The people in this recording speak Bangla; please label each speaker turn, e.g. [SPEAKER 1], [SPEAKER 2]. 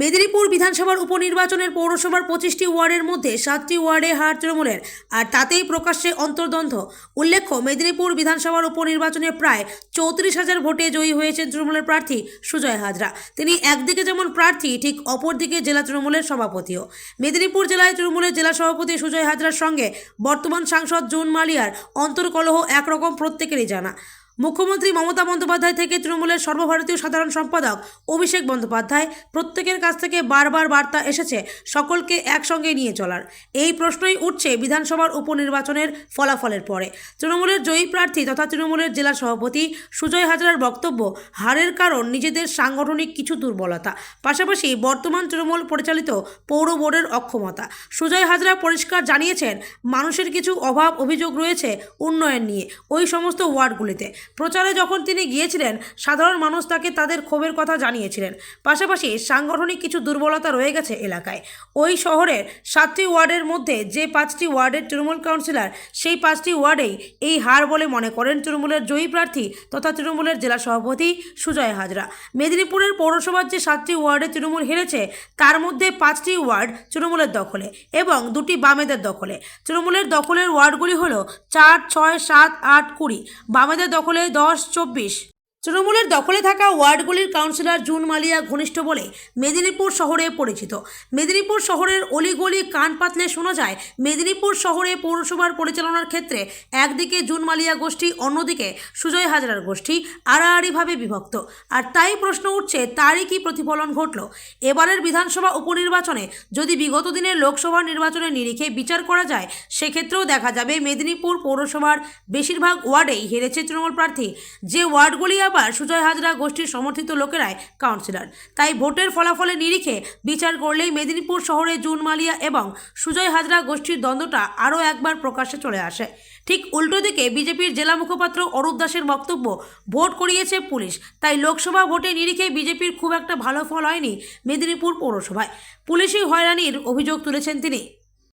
[SPEAKER 1] মেদিনীপুর বিধানসভার উপনির্বাচনের পৌরসভার পঁচিশটি ওয়ার্ডের মধ্যে সাতটি ওয়ার্ডে হার তৃণমূলের। আর তাতেই প্রকাশ্যে অন্তর্দ্বন্দ্ব। উল্লেখ্য, মেদিনীপুর বিধানসভার উপনির্বাচনে প্রায় চৌত্রিশ হাজার ভোটে জয়ী হয়েছেন তৃণমূলের প্রার্থী সুজয় হাজরা। তিনি একদিকে যেমন প্রার্থী, ঠিক অপরদিকে জেলা তৃণমূলের সভাপতিও। মেদিনীপুর জেলায় তৃণমূলের জেলা সভাপতি সুজয় হাজরার সঙ্গে বর্তমান সাংসদ জুন মালিয়ার অন্তর্কলহ একরকম প্রত্যেকেরই জানা। মুখ্যমন্ত্রী মমতা বন্দ্যোপাধ্যায় থেকে তৃণমূলের সর্বভারতীয় সাধারণ সম্পাদক অভিষেক বন্দ্যোপাধ্যায় প্রত্যেকের কাছ থেকে বারবার বার্তা এসেছে সকলকে একসঙ্গে নিয়ে চলার। এই প্রশ্নই উঠছে বিধানসভার উপনির্বাচনের ফলাফলের পরে। তৃণমূলের জয়ী প্রার্থী তথা তৃণমূলের জেলা সভাপতি সুজয় হাজরার বক্তব্য, হারের কারণ, নিজেদের সাংগঠনিক কিছু দুর্বলতা, পাশাপাশি বর্তমান তৃণমূল পরিচালিত পৌর বোর্ডের অক্ষমতা। সুজয় হাজরা পরিষ্কার জানিয়েছেন, মানুষের কিছু অভাব অভিযোগ রয়েছে উন্নয়ন নিয়ে, ওই সমস্ত ওয়ার্ডগুলিতে। প্রচারে যখন তিনি গিয়েছিলেন, সাধারণ মানুষ তাকে তাদের ক্ষোভের কথা জানিয়েছিলেন। পাশাপাশি সাংগঠনিক কিছু দুর্বলতা রয়ে গেছে এলাকায়। ওই শহরের সাতটি ওয়ার্ডের মধ্যে যে পাঁচটি ওয়ার্ডের তৃণমূল কাউন্সিলর, সেই পাঁচটি ওয়ার্ডেই এই হার বলে মনে করেন তৃণমূলের জয়ী প্রার্থী তথা তৃণমূলের জেলা সভাপতি সুজয় হাজরা। মেদিনীপুরের পৌরসভার যে সাতটি ওয়ার্ডে তৃণমূল হেরেছে, তার মধ্যে পাঁচটি ওয়ার্ড তৃণমূলের দখলে এবং দুটি বামেদের দখলে। তৃণমূলের দখলের ওয়ার্ডগুলি হল চার, ছয়, সাত, আট, কুড়ি। বামেদের দখলে দশ চব্বিশ। তৃণমূলের দখলে থাকা ওয়ার্ডগুলির কাউন্সিলর জুন মালিয়া ঘনিষ্ঠ বলে মেদিনীপুর শহরে পরিচিত। মেদিনীপুর শহরের অলিগলি কান পাতলে শোনা যায়, মেদিনীপুর শহরে পৌরসভার পরিচালনার ক্ষেত্রে একদিকে জুন মালিয়া গোষ্ঠী, অন্যদিকে সুজয় হাজরার গোষ্ঠী আড়াআড়িভাবে বিভক্ত। আর তাই প্রশ্ন উঠছে, তারই কি প্রতিফলন ঘটল? এবারের বিধানসভা উপনির্বাচনে যদি বিগত দিনের লোকসভা নির্বাচনের নিরিখে বিচার করা যায়, সেক্ষেত্রেও দেখা যাবে মেদিনীপুর পৌরসভার বেশিরভাগ ওয়ার্ডেই হেরেছে তৃণমূল প্রার্থী। যে ওয়ার্ডগুলি আবার সুজয় হাজরা গোষ্ঠীর সমর্থিত লোকেরাই কাউন্সিলর তাই ভোটের ফলাফলে নিরিখে বিচার করলেই মেদিনীপুর শহরে জুন মালিয়া এবং সুজয় হাজরা গোষ্ঠীর দ্বন্দ্বটা আরও একবার প্রকাশ্যে চলে আসে। ঠিক উল্টো দিকে বিজেপির জেলা মুখপাত্র অরূপ দাসের বক্তব্য, ভোট করিয়েছে পুলিশ, তাই লোকসভা ভোটে নিরিখে বিজেপির খুব একটা ভালো ফল হয়নি মেদিনীপুর পৌরসভায়। পুলিশি হয়রানির অভিযোগ তুলেছেন তিনি।